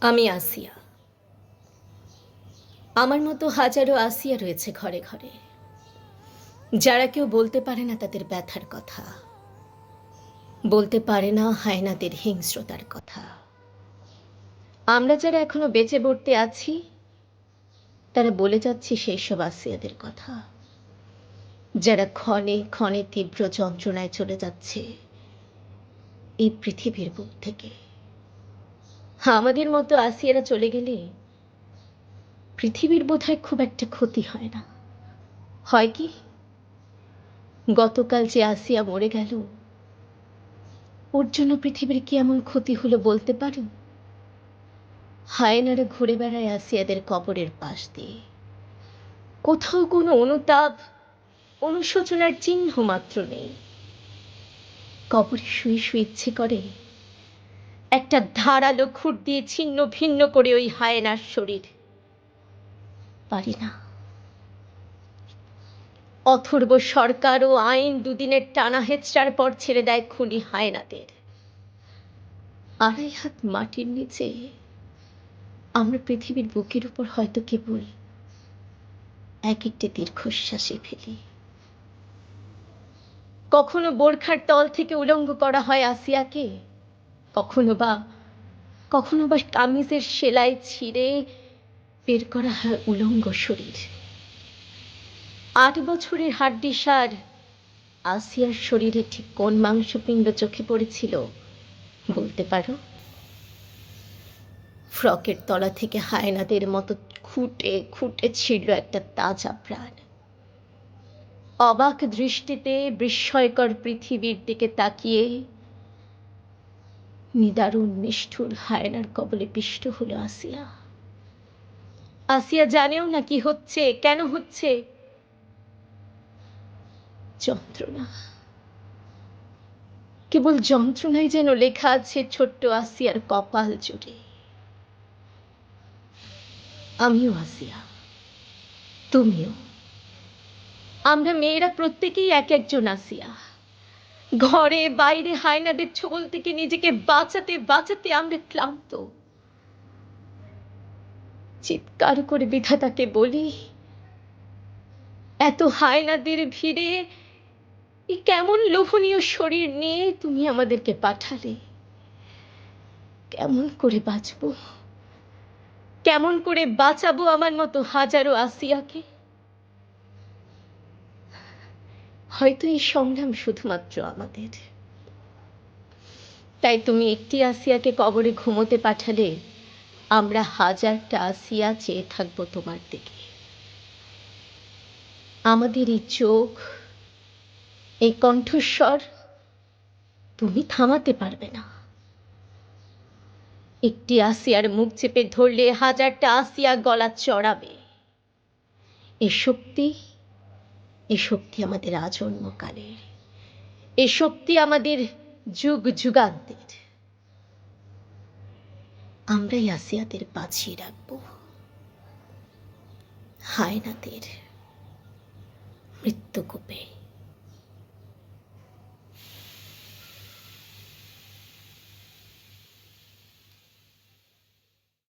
আমি আসিয়া। আমার মতো হাজারো আসিয়া রয়েছে ঘরে ঘরে। যারা কেউ বলতে পারে না তাদের ব্যথার কথা। বলতে পারে না হায়নাদের হিংস্রতার কথা। আমরা যারা এখনও বেঁচে পড়তে আছি, তারা বলে যাচ্ছি সেই সব আসিয়াদের কথা। যারা ক্ষণে ক্ষণে তীব্র যন্ত্রণায় চলে যাচ্ছে এই পৃথিবীর বুক থেকে। আমাদের মতো আসিয়ারা চলে গেলে পৃথিবীর বোধহয় খুব একটা ক্ষতি হয় না। হয় কি? গতকাল যে আসিয়া মরে গেল, ওর জন্য পৃথিবীর কি এমন ক্ষতি হলো বলতে পারো? হায়নারা ঘুরে বেড়ায় আসিয়াদের কবরের পাশ দিয়ে। কোথাও কোনো অনুতাপ, অনুশোচনার চিহ্ন মাত্র নেই। কবরে শুয়ে শুয়ে ইচ্ছে করে একটা ধারালো খুঁট দিয়ে ছিন্ন ভিন্ন করে ওই হায়নার শরীর। পারি না। অথর্ব সরকার ও আইন দুদিনের টানা হেচড়ার পর ছেড়ে দেয় খুনি হায়নাদের। আড়াই হাত মাটির নিচে আমরা পৃথিবীর বুকের উপর হয়তো কেবল এক একটি দীর্ঘশ্বাসে ফেলি। কখনো বোরখার তল থেকে উলঙ্গ করা হয় আসিয়াকে? কখনো বা কখনো বা কামিজের সেলাই ছিঁড়ে বের করা হয় উলঙ্গ শরীর। আট বছরের হাড্ডি সার আসিয়ার শরীরে ঠিক কোন মাংসপিণ্ড চোখে পড়েছিল বলতে পারো? ফ্রকের তলা থেকে হায়নাদের মতো খুঁটে খুঁটে ছিল একটা তাজা প্রাণ। অবাক দৃষ্টিতে বিস্ময়কর পৃথিবীর দিকে তাকিয়ে নিদারুণ নিষ্ঠুর হায়নার কবলে পিষ্ট হলো আসিয়া। আসিয়া জানেও না কি হচ্ছে, কেন হচ্ছে? যন্ত্রণা। কেবল যন্ত্রণাই যেন লেখা আছে ছোট্ট আসিয়ার কপাল জুড়ে। আমিও আসিয়া, তুমিও। আমরা মেয়েরা প্রত্যেকেই এক একজন আসিয়া। ঘরে, বাইরে হায়নাদের ছোবল থেকে নিজেকে বাঁচাতে বাঁচাতে আমরা ক্লান্ত। চিৎকার করে বিধাতাকে বলি, এত হায়নাদের ভিড়ে কেমন লোভনীয় শরীর নিয়ে তুমি আমাদেরকে পাঠালে? কেমন করে বাঁচবো? কেমন করে বাঁচাবো আমার মতো হাজারো আসিয়াকে? হয়তো এই সংগ্রাম শুধুমাত্র আমাদের। তাই তুমি একটি আসিয়াকে কবরে ঘুমোতে পাঠালে, আমরা হাজারটা আসিয়া চেয়ে থাকব তোমার দিকে। আমাদের এই চোখ, এই কণ্ঠস্বর তুমি থামাতে পারবে না। একটি আসিয়ার মুখ চেপে ধরলে হাজারটা আসিয়া গলা চড়াবে। এ শক্তি এ শক্তি আমাদের আজন্মকালের এ শক্তি আমাদের যুগ যুগান্তের। আমরাই আসিয়াদের বাঁচিয়ে রাখব। হায়নাদের মৃত্যুকূপে।